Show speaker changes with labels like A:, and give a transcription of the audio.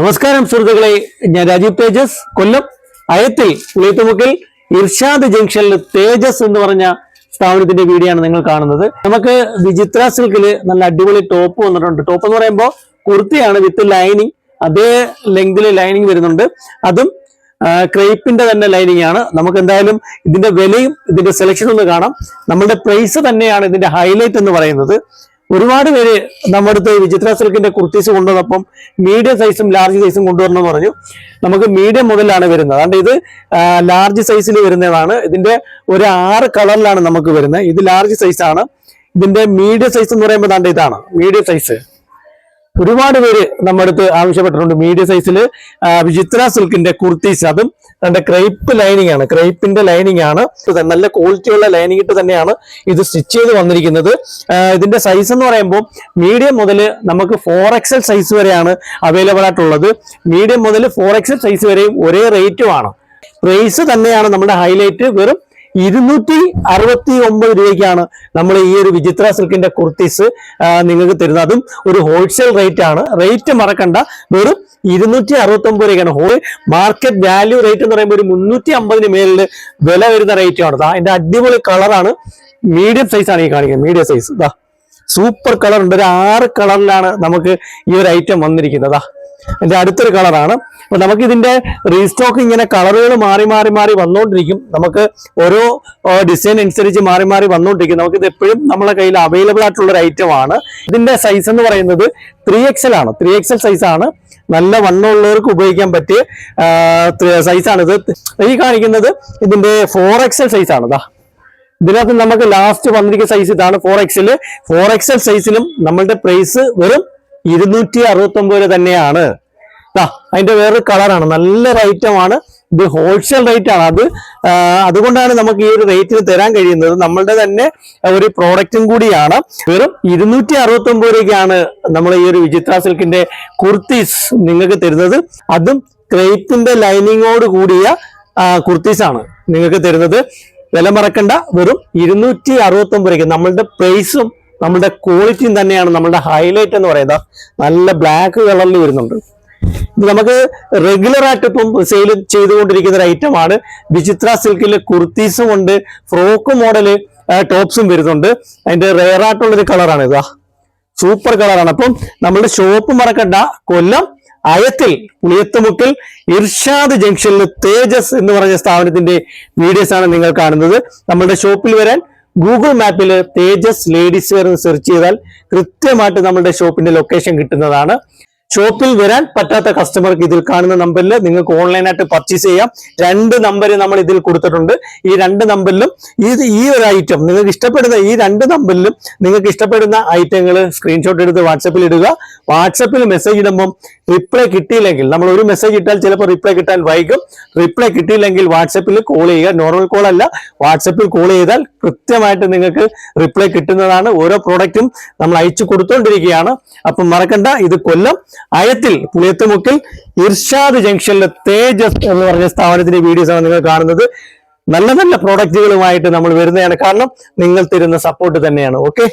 A: നമസ്കാരം സുഹൃത്തുക്കളെ. ഞാൻ രാജീവ് തേജസ്. കൊല്ലം അയത്തിൽ പുളിയത്തുമുക്കിൽ ഇർഷാദ് ജംഗ്ഷനിൽ തേജസ് എന്ന് പറഞ്ഞ സ്ഥാപനത്തിന്റെ വീഡിയോ നിങ്ങൾ കാണുന്നത്. നമുക്ക് വിചിത്ര സിൽക്കിൽ നല്ല അടിപൊളി ടോപ്പ് വന്നിട്ടുണ്ട്. ടോപ്പ് എന്ന് പറയുമ്പോൾ കുർത്തിയാണ് വിത്ത് ലൈനിങ്. അതേ ലെങ്തിൽ ലൈനിങ് വരുന്നുണ്ട്. അതും ക്രേപ്പിന്റെ തന്നെ ലൈനിങ് ആണ്. നമുക്ക് എന്തായാലും ഇതിന്റെ വിലയും ഇതിന്റെ സെലക്ഷനും ഒന്ന് കാണാം. നമ്മളുടെ പ്രൈസ് തന്നെയാണ് ഇതിന്റെ ഹൈലൈറ്റ് എന്ന് പറയുന്നത്. ഒരുപാട് പേര് നമ്മുടെ അടുത്ത് വിചിത്ര സിൽക്കിന്റെ കുർത്തീസ് കൊണ്ടുവന്നപ്പം മീഡിയം സൈസും ലാർജ് സൈസും കൊണ്ടുവരണം പറഞ്ഞു. നമുക്ക് മീഡിയം മുതലാണ് വരുന്നത്. അതുകൊണ്ട് ഇത് ലാർജ് സൈസിൽ വരുന്നതാണ്. ഇതിന്റെ ഒരു ആറ് കളറിലാണ് നമുക്ക് വരുന്നത്. ഇത് ലാർജ് സൈസ് ആണ്. ഇതിന്റെ മീഡിയം സൈസ് എന്ന് പറയുമ്പോൾ ഇതാണ്. മീഡിയം സൈസ് ഒരുപാട് പേര് നമ്മുടെ അടുത്ത് ആവശ്യപ്പെട്ടിട്ടുണ്ട് മീഡിയം സൈസിൽ വിചിത്ര സിൽക്കിന്റെ കുർത്തീസ്. അതും തന്റെ ക്രൈപ്പ് ലൈനിങ് ആണ്. ക്രൈപ്പിന്റെ ലൈനിങ് ആണ്. നല്ല ക്വാളിറ്റിയുള്ള ലൈനിങ് ഇട്ട് തന്നെയാണ് ഇത് സ്റ്റിച്ച് ചെയ്ത് വന്നിരിക്കുന്നത്. ഇതിന്റെ സൈസ് എന്ന് പറയുമ്പോൾ മീഡിയം മുതൽ നമുക്ക് ഫോർ എക്സൽ സൈസ് വരെയാണ് അവൈലബിൾ ആയിട്ടുള്ളത്. മീഡിയം മുതൽ ഫോർ എക്സൽ സൈസ് വരെയും ഒരേ റേറ്റുമാണ് പ്രൈസ് തന്നെയാണ് നമ്മുടെ ഹൈലൈറ്റ് വെറും ഇരുന്നൂറ്റി അറുപത്തി ഒമ്പത് രൂപയ്ക്കാണ് നമ്മൾ ഈ ഒരു വിചിത്ര സിൽക്കിന്റെ കുർത്തീസ് നിങ്ങൾക്ക് തരുന്നത്. അതും ഒരു ഹോൾസെയിൽ റേറ്റ് ആണ്. റേറ്റ് മറക്കണ്ട. വെറും ഇരുന്നൂറ്റി അറുപത്തി ഒമ്പത് രൂപയ്ക്കാണ്. ഹോൾ മാർക്കറ്റ് വാല്യൂ റേറ്റ് എന്ന് പറയുമ്പോൾ ഒരു മുന്നൂറ്റി അമ്പതിന് മേലിൽ വില വരുന്ന റേറ്റ് ആണ്. അതിന്റെ അടിപൊളി കളറാണ് മീഡിയം സൈസ് ആണ് ഈ കാണിക്കുന്നത്. മീഡിയം സൈസ് സൂപ്പർ കളർ ഉണ്ട്. ഒരു ആറ് കളറിലാണ് നമുക്ക് ഈ ഒരു ഐറ്റം വന്നിരിക്കുന്നത്. ദാ അടുത്തൊരു കളറാണ്. അപ്പൊ നമുക്ക് ഇതിന്റെ റീസ്റ്റോക്ക് ഇങ്ങനെ കളറുകൾ മാറി മാറി മാറി വന്നുകൊണ്ടിരിക്കും നമുക്ക് ഓരോ ഡിസൈൻ അനുസരിച്ച് മാറി മാറി വന്നുകൊണ്ടിരിക്കും നമുക്ക് ഇത് എപ്പോഴും നമ്മുടെ കയ്യിൽ അവൈലബിൾ ആയിട്ടുള്ള ഒരു ഐറ്റം ആണ്. ഇതിന്റെ സൈസ് എന്ന് പറയുന്നത് ത്രീ എക്സൽ ആണ്. ത്രീ എക്സൽ സൈസ് ആണ്. നല്ല വണ്ണമുള്ളവർക്ക് ഉപയോഗിക്കാൻ പറ്റിയ സൈസാണിത് ഈ കാണിക്കുന്നത് ഇതിന്റെ ഫോർ എക്സൽ സൈസ് ആണ്. ഇതാ ഇതിനകത്ത് നമുക്ക് ലാസ്റ്റ് വന്നിരിക്കുന്ന സൈസ് ഇതാണ് ഫോർ എക്സൽ ഫോർ എക്സൽ സൈസിനും നമ്മളുടെ പ്രൈസ് വെറും ഇരുന്നൂറ്റി അറുപത്തി ഒമ്പത് രൂപ തന്നെയാണ് അതിന്റെ വേറൊരു കളറാണ്. നല്ലൊരു ഐറ്റമാണ് ഇത് ഹോൾസെയിൽ റേറ്റ് ആണ് അത് അതുകൊണ്ടാണ് നമുക്ക് ഈ ഒരു റേറ്റിന് തരാൻ കഴിയുന്നത്. നമ്മളുടെ തന്നെ ഒരു പ്രോഡക്റ്റും കൂടിയാണ്. വെറും ഇരുന്നൂറ്റി അറുപത്തി ഒമ്പത് രൂപയ്ക്കാണ് നമ്മൾ ഈ ഒരു വിചിത്ര സിൽക്കിന്റെ കുർത്തീസ് നിങ്ങൾക്ക് തരുന്നത്. അതും ക്രേപ്പിന്റെ ലൈനിങ്ങോട് കൂടിയ കുർത്തീസ് ആണ് നിങ്ങൾക്ക് തരുന്നത്. വില മറക്കണ്ട. വെറും ഇരുന്നൂറ്റി അറുപത്തി ഒമ്പത് രൂപയ്ക്ക് നമ്മളുടെ പ്രൈസും നമ്മളുടെ ക്വാളിറ്റിയും തന്നെയാണ് നമ്മളുടെ ഹൈലൈറ്റ് എന്ന് പറയുന്നത്. നല്ല ബ്ലാക്ക് കളറിൽ വരുന്നുണ്ട്. നമുക്ക് റെഗുലർ ആയിട്ട് ഇപ്പം സെയിൽ ചെയ്തുകൊണ്ടിരിക്കുന്ന ഒരു ഐറ്റമാണ് വിചിത്ര സിൽക്കിൽ കുർത്തീസും ഉണ്ട് ഫ്രോക്ക് മോഡൽ ടോപ്സും വരുന്നുണ്ട്. അതിന്റെ റെയർ ആയിട്ടുള്ള ഒരു കളറാണ് ഇതാ. സൂപ്പർ കളറാണ് അപ്പം നമ്മുടെ ഷോപ്പ് മറക്കണ്ട. കൊല്ലം അയത്തിൽ പുളിയത്തുമുക്കിൽ ഇർഷാദ് ജംഗ്ഷനിൽ തേജസ് എന്ന് പറഞ്ഞ സ്ഥാപനത്തിന്റെ വീഡിയോസ് ആണ് നിങ്ങൾ കാണുന്നത്. നമ്മളുടെ ഷോപ്പിൽ വരാൻ ഗൂഗിൾ മാപ്പിൽ തേജസ് ലേഡീസ് വെയർ എന്ന് സെർച്ച് ചെയ്താൽ കൃത്യമായിട്ട് നമ്മുടെ ഷോപ്പിന്റെ ലൊക്കേഷൻ കിട്ടുന്നതാണ്. ഷോപ്പിൽ വരാൻ പറ്റാത്ത കസ്റ്റമർക്ക് ഇതിൽ കാണുന്ന നമ്പറിൽ നിങ്ങൾക്ക് ഓൺലൈനായിട്ട് പർച്ചേസ് ചെയ്യാം. രണ്ട് നമ്പർ നമ്മൾ ഇതിൽ കൊടുത്തിട്ടുണ്ട്. ഈ രണ്ട് നമ്പറിലും ഈ ഈ ഒരു ഐറ്റം നിങ്ങൾക്ക് ഇഷ്ടപ്പെടുന്ന ഈ രണ്ട് നമ്പറിലും നിങ്ങൾക്ക് ഇഷ്ടപ്പെടുന്ന ഐറ്റങ്ങൾ സ്ക്രീൻഷോട്ട് എടുത്ത് വാട്സപ്പിൽ ഇടുക. വാട്സപ്പിൽ മെസ്സേജ് ഇടുമ്പം റിപ്ലൈ കിട്ടിയില്ലെങ്കിൽ നമ്മൾ ഒരു മെസ്സേജ് ഇട്ടാൽ ചിലപ്പോൾ റിപ്ലൈ കിട്ടാൻ വൈകും. റിപ്ലൈ കിട്ടിയില്ലെങ്കിൽ വാട്സപ്പിൽ കോൾ ചെയ്യുക. നോർമൽ കോൾ അല്ല. വാട്സപ്പിൽ കോൾ ചെയ്താൽ കൃത്യമായിട്ട് നിങ്ങൾക്ക് റിപ്ലൈ കിട്ടുന്നതാണ്. ഓരോ പ്രോഡക്റ്റും നമ്മൾ അയച്ചു കൊടുത്തുകൊണ്ടിരിക്കുകയാണ് അപ്പം മറക്കണ്ട ഇത് കൊല്ലം. അയത്തിൽ പുളിയത്തുമുക്കിൽ ഇർഷാദ് ജംഗ്ഷനിലെ തേജസ് എന്ന് പറഞ്ഞ സ്ഥാപനത്തിന്റെ വീഡിയോസ് ആണ് നിങ്ങൾ കാണുന്നത്. നല്ല നല്ല പ്രോഡക്റ്റുകളുമായിട്ട് നമ്മൾ വരുന്നതാണ്. കാരണം നിങ്ങൾ തരുന്ന സപ്പോർട്ട് തന്നെയാണ്. ഓക്കെ